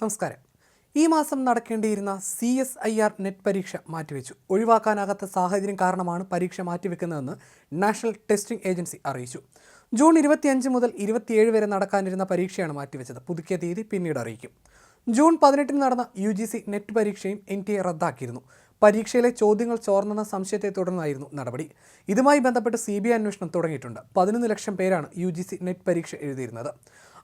നമസ്കാരം. ഈ മാസം നടക്കേണ്ടിയിരുന്ന C S I R NET പരീക്ഷ മാറ്റിവെച്ചു. ഒഴിവാക്കാനാകാത്ത സാഹചര്യം കാരണമാണ് പരീക്ഷ മാറ്റിവെക്കുന്നതെന്ന് നാഷണൽ ടെസ്റ്റിംഗ് ഏജൻസി അറിയിച്ചു. ജൂൺ ഇരുപത്തിയഞ്ച് മുതൽ ഇരുപത്തിയേഴ് വരെ നടക്കാനിരുന്ന പരീക്ഷയാണ് മാറ്റിവെച്ചത്. പുതുക്കിയ തീയതി പിന്നീട് അറിയിക്കും. ജൂൺ പതിനെട്ടിന് നടന്ന യു ജി സി നെറ്റ് പരീക്ഷയും എൻ ടി എ റദ്ദാക്കിയിരുന്നു. പരീക്ഷയിലെ ചോദ്യങ്ങൾ ചോർന്നെന്ന സംശയത്തെ തുടർന്നായിരുന്നു നടപടി. ഇതുമായി ബന്ധപ്പെട്ട് സി ബി ഐ അന്വേഷണം തുടങ്ങിയിട്ടുണ്ട്. പതിനൊന്ന് ലക്ഷം പേരാണ് യു ജി സി നെറ്റ് പരീക്ഷ എഴുതിയിരുന്നത്.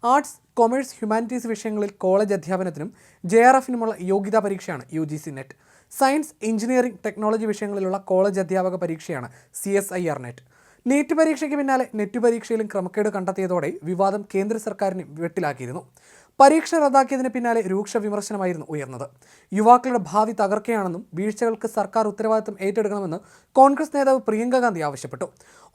ആർട്സ് കൊമേഴ്സ് ഹ്യൂമാനിറ്റീസ് വിഷയങ്ങളിൽ കോളേജ് അധ്യാപനത്തിനും ജെ ആർ എഫിനുമുള്ള യോഗ്യതാ പരീക്ഷയാണ് U G C NET. Science engineering technology വിഷയങ്ങളിലുള്ള college അധ്യാപക പരീക്ഷയാണ് C S I R NET. NEET പരീക്ഷയ്ക്ക് പിന്നാലെ നെറ്റ് പരീക്ഷയിലും ക്രമക്കേട് കണ്ടെത്തിയതോടെ വിവാദം കേന്ദ്ര സർക്കാരിനെ വെട്ടിലാക്കിയിരുന്നു. പരീക്ഷ റദ്ദാക്കിയതിന് പിന്നാലെ രൂക്ഷ വിമർശനമായിരുന്നു ഉയർന്നത്. യുവാക്കളുടെ ഭാവി തകർക്കുകയാണെന്നും വീഴ്ചകൾക്ക് സർക്കാർ ഉത്തരവാദിത്തം ഏറ്റെടുക്കണമെന്ന് കോൺഗ്രസ് നേതാവ് പ്രിയങ്ക ഗാന്ധി ആവശ്യപ്പെട്ടു.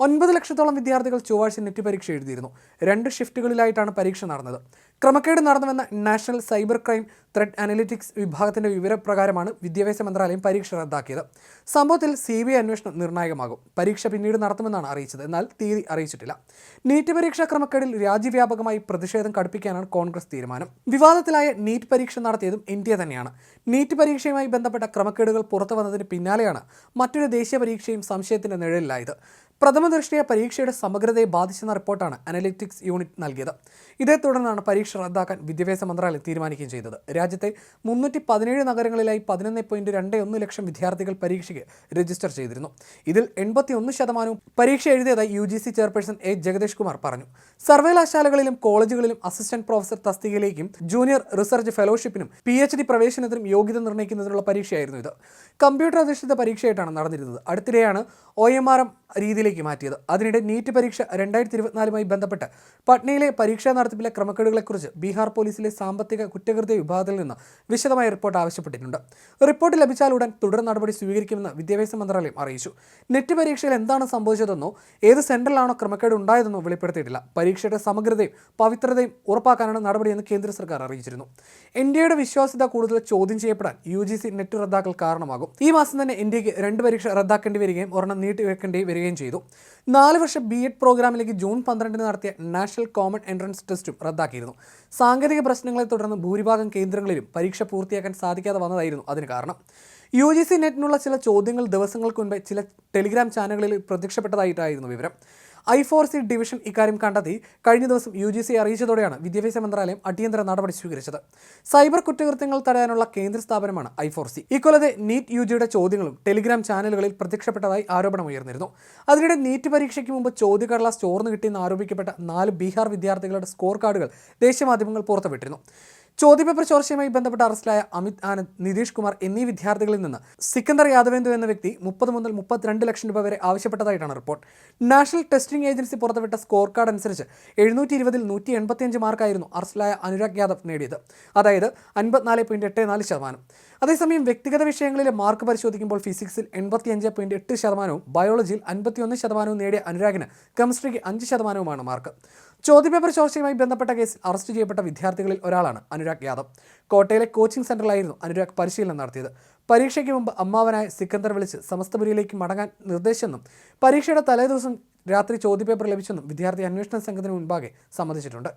ഒൻപത് ലക്ഷത്തോളം വിദ്യാർത്ഥികൾ ചൊവ്വാഴ്ച നെറ്റ് പരീക്ഷ എഴുതിയിരുന്നു. രണ്ട് ഷിഫ്റ്റുകളിലായിട്ടാണ് പരീക്ഷ നടന്നത്. ക്രമക്കേട് നടന്നുവെന്ന national cyber crime threat analytics വിഭാഗത്തിന്റെ വിവരപ്രകാരമാണ് വിദ്യാഭ്യാസ മന്ത്രാലയം പരീക്ഷ റദ്ദാക്കിയത്. സംഭവത്തിൽ സി ബി ഐ അന്വേഷണം നിർണായകമാകും. പരീക്ഷ പിന്നീട് നടത്തുമെന്നാണ് അറിയിച്ചത്. എന്നാൽ തീയതി അറിയിച്ചിട്ടില്ല. നീറ്റ് പരീക്ഷാ ക്രമക്കേടിൽ രാജ്യവ്യാപകമായി പ്രതിഷേധം കടുപ്പിക്കാനാണ് കോൺഗ്രസ് തീരുമാനം. വിവാദത്തിലായ നീറ്റ് പരീക്ഷ നടത്തിയതും ഇന്ത്യ തന്നെയാണ്. നീറ്റ് പരീക്ഷയുമായി ബന്ധപ്പെട്ട ക്രമക്കേടുകൾ പുറത്തു വന്നതിന് പിന്നാലെയാണ് മറ്റൊരു ദേശീയ പരീക്ഷയും സംശയത്തിന്റെ നിഴലിലായത്. പ്രഥമ ദൃഷ്ടിയ പരീക്ഷയുടെ സമഗ്രതയെ ബാധിച്ചെന്ന റിപ്പോർട്ടാണ് അനലിറ്റിക്സ് യൂണിറ്റ് നൽകിയത്. ഇതേ തുടർന്നാണ് പരീക്ഷ റദ്ദാക്കാൻ വിദ്യാഭ്യാസ മന്ത്രാലയം തീരുമാനിക്കുകയും ചെയ്തത്. രാജ്യത്തെ മുന്നൂറ്റി പതിനേഴ് നഗരങ്ങളിലായി പതിനൊന്ന് പോയിന്റ് രണ്ട് ഒന്ന് ലക്ഷം വിദ്യാർത്ഥികൾ പരീക്ഷയ്ക്ക് രജിസ്റ്റർ ചെയ്തിരുന്നു. ഇതിൽ എൺപത്തി ഒന്ന് ശതമാനവും പരീക്ഷ എഴുതിയതായി U G C chairperson A Jagadish Kumar പറഞ്ഞു. സർവകലാശാലകളിലും കോളേജുകളിലും അസിസ്റ്റന്റ് പ്രൊഫസർ തസ്തികയിലേക്കും ജൂനിയർ റിസർച്ച് ഫെലോഷിപ്പിനും പി എച്ച് ഡി പ്രവേശനത്തിനും യോഗ്യത നിർണയിക്കുന്നതിനുള്ള പരീക്ഷയായിരുന്നു ഇത്. കമ്പ്യൂട്ടർ അധിഷ്ഠിത പരീക്ഷയായിട്ടാണ് നടന്നിരുന്നത്. അടുത്തിടെയാണ് ഒ എം ആർ എം രീതിയിലേക്ക് മാറ്റിയത്. അതിനിടെ നീറ്റ് പരീക്ഷ രണ്ടായിരത്തി ഇരുപത്തിനാലുമായി ബന്ധപ്പെട്ട് പട്നയിലെ പരീക്ഷാ നടത്തിപ്പിലെ ക്രമക്കേടുകളെക്കുറിച്ച് ബീഹാർ പോലീസിലെ സാമ്പത്തിക കുറ്റകൃത്യ വിഭാഗത്തിൽ നിന്ന് വിശദമായ റിപ്പോർട്ട് ആവശ്യപ്പെട്ടിട്ടുണ്ട്. റിപ്പോർട്ട് ലഭിച്ചാൽ ഉടൻ തുടർ നടപടി സ്വീകരിക്കുമെന്ന് വിദ്യാഭ്യാസ മന്ത്രാലയം അറിയിച്ചു. നെറ്റ് പരീക്ഷയിൽ എന്താണ് സംഭവിച്ചതെന്നോ ഏത് സെന്ററിലാണോ ക്രമക്കേട് ഉണ്ടായതെന്നോ വെളിപ്പെടുത്തിയിട്ടില്ല. പരീക്ഷയുടെ സമഗ്രതയും പവിത്രതയും ഉറപ്പാക്കാനാണ് നടപടിയെന്ന് കേന്ദ്ര സർക്കാർ അറിയിച്ചിരുന്നു. ഇന്ത്യയുടെ വിശ്വാസ്യത കൂടുതൽ ചോദ്യം ചെയ്യപ്പെടാൻ യു ജി സി നെറ്റ് റദ്ദാക്കൽ കാരണമാകും. ഈ മാസം തന്നെ ഇന്ത്യയ്ക്ക് രണ്ട് പരീക്ഷ റദ്ദാക്കേണ്ടി വരികയും ഒരെണ്ണം നീട്ടി വെക്കേണ്ടി വരികയും ചെയ്തു. നാല് വർഷ ബി എഡ് പ്രോഗ്രാമിലേക്ക് ജൂൺ പന്ത്രണ്ടിന് നടത്തിയ നാഷണൽ കോമൺ എൻട്രൻസ് ടെസ്റ്റും റദ്ദാക്കിയിരുന്നു. സാങ്കേതിക പ്രശ്നങ്ങളെ തുടർന്ന് ഭൂരിഭാഗം കേന്ദ്രങ്ങളിലും പരീക്ഷ പൂർത്തിയാക്കാൻ സാധിക്കാതെ വന്നതായിരുന്നു അതിന് കാരണം. യു ജി സി നെറ്റിനുള്ള ചില ചോദ്യങ്ങൾ ദിവസങ്ങൾക്ക് മുൻപ് ചില ടെലിഗ്രാം ചാനലുകളിൽ പ്രത്യക്ഷപ്പെട്ടതായിട്ടായിരുന്നു വിവരം. ഐ ഫോർ സി ഡിവിഷൻ ഇക്കാര്യം കണ്ടെത്തി കഴിഞ്ഞ ദിവസം യു ജി സി അറിയിച്ചതോടെയാണ് വിദ്യാഭ്യാസ മന്ത്രാലയം അടിയന്തര നടപടി സ്വീകരിച്ചത്. സൈബർ കുറ്റകൃത്യങ്ങൾ തടയാനുള്ള കേന്ദ്ര സ്ഥാപനമാണ് ഐ ഫോർ സി. ഇക്കൊല്ലത്തെ നീറ്റ് യു ജിയുടെ ചോദ്യങ്ങളും ടെലിഗ്രാം ചാനലുകളിൽ പ്രത്യക്ഷപ്പെട്ടതായി ആരോപണം ഉയർന്നിരുന്നു. അതിനിടെ നീറ്റ് പരീക്ഷയ്ക്ക് മുമ്പ് ചോദ്യകടലാസ് ചോർന്നു കിട്ടിയെന്ന് ആരോപിക്കപ്പെട്ട നാല് ബീഹാർ വിദ്യാർത്ഥികളുടെ സ്കോർ കാർഡുകൾ ദേശീയ മാധ്യമങ്ങൾ പുറത്തുവിട്ടിരുന്നു. ചോദ്യപേപ്പർ ചോർച്ചയുമായി ബന്ധപ്പെട്ട് അറസ്റ്റിലായ അമിത് ആനന്ദ് നിതീഷ് കുമാർ എന്നീ വിദ്യാർത്ഥികളിൽ നിന്ന് സിക്കന്ദർ യാദവേന്ദു എന്ന വ്യക്തി മുപ്പത് മുതൽ മുപ്പത്തിരണ്ട് ലക്ഷം രൂപ വരെ ആവശ്യപ്പെട്ടതായിട്ടാണ് റിപ്പോർട്ട്. നാഷണൽ ടെസ്റ്റിംഗ് ഏജൻസി പുറത്തുവിട്ട സ്കോർ കാർഡ് അനുസരിച്ച് എഴുന്നൂറ്റി ഇരുപതിൽ നൂറ്റി എൺപത്തിയഞ്ച് മാർക്കായിരുന്നു അറസ്റ്റിലായ അനുരാഗ് യാദവ് നേടിയത്. അതായത് അൻപത്തിനാല് പോയിന്റ് എട്ട് നാല് ശതമാനം. അതേസമയം വ്യക്തിഗത വിഷയങ്ങളിലെ മാർക്ക് പരിശോധിക്കുമ്പോൾ ഫിസിക്സിൽ എൺപത്തിയഞ്ച് പോയിന്റ് എട്ട് ശതമാനവും ബയോളജിയിൽ അൻപത്തിയൊന്ന് ശതമാനവും നേടിയ അനുരാഗിന് കെമിസ്ട്രിക്ക് അഞ്ച് ശതമാനവുമാണ് മാർക്ക്. ചോദ്യപേപ്പർ ചോർച്ചയുമായി ബന്ധപ്പെട്ട കേസിൽ അറസ്റ്റ് ചെയ്യപ്പെട്ട വിദ്യാർത്ഥികളിൽ ഒരാളാണ് അനുരാഗ്. യാദവ് കോട്ടയിലെ കോച്ചിംഗ് സെന്ററിലായിരുന്നു അനുരാഗ് പരിശീലനം നടത്തിയത്. പരീക്ഷയ്ക്ക് മുമ്പ് അമ്മാവനായ സിക്കന്ദർ വിളിച്ച് സമസ്തപുരിയിലേക്ക് മടങ്ങാൻ നിർദ്ദേശമെന്നും പരീക്ഷയുടെ തലേദിവസം രാത്രി ചോദ്യപേപ്പർ ലഭിച്ചെന്നും വിദ്യാർത്ഥി അന്വേഷണ സംഘത്തിന് മുൻപാകെ സമ്മതിച്ചിട്ടുണ്ട്.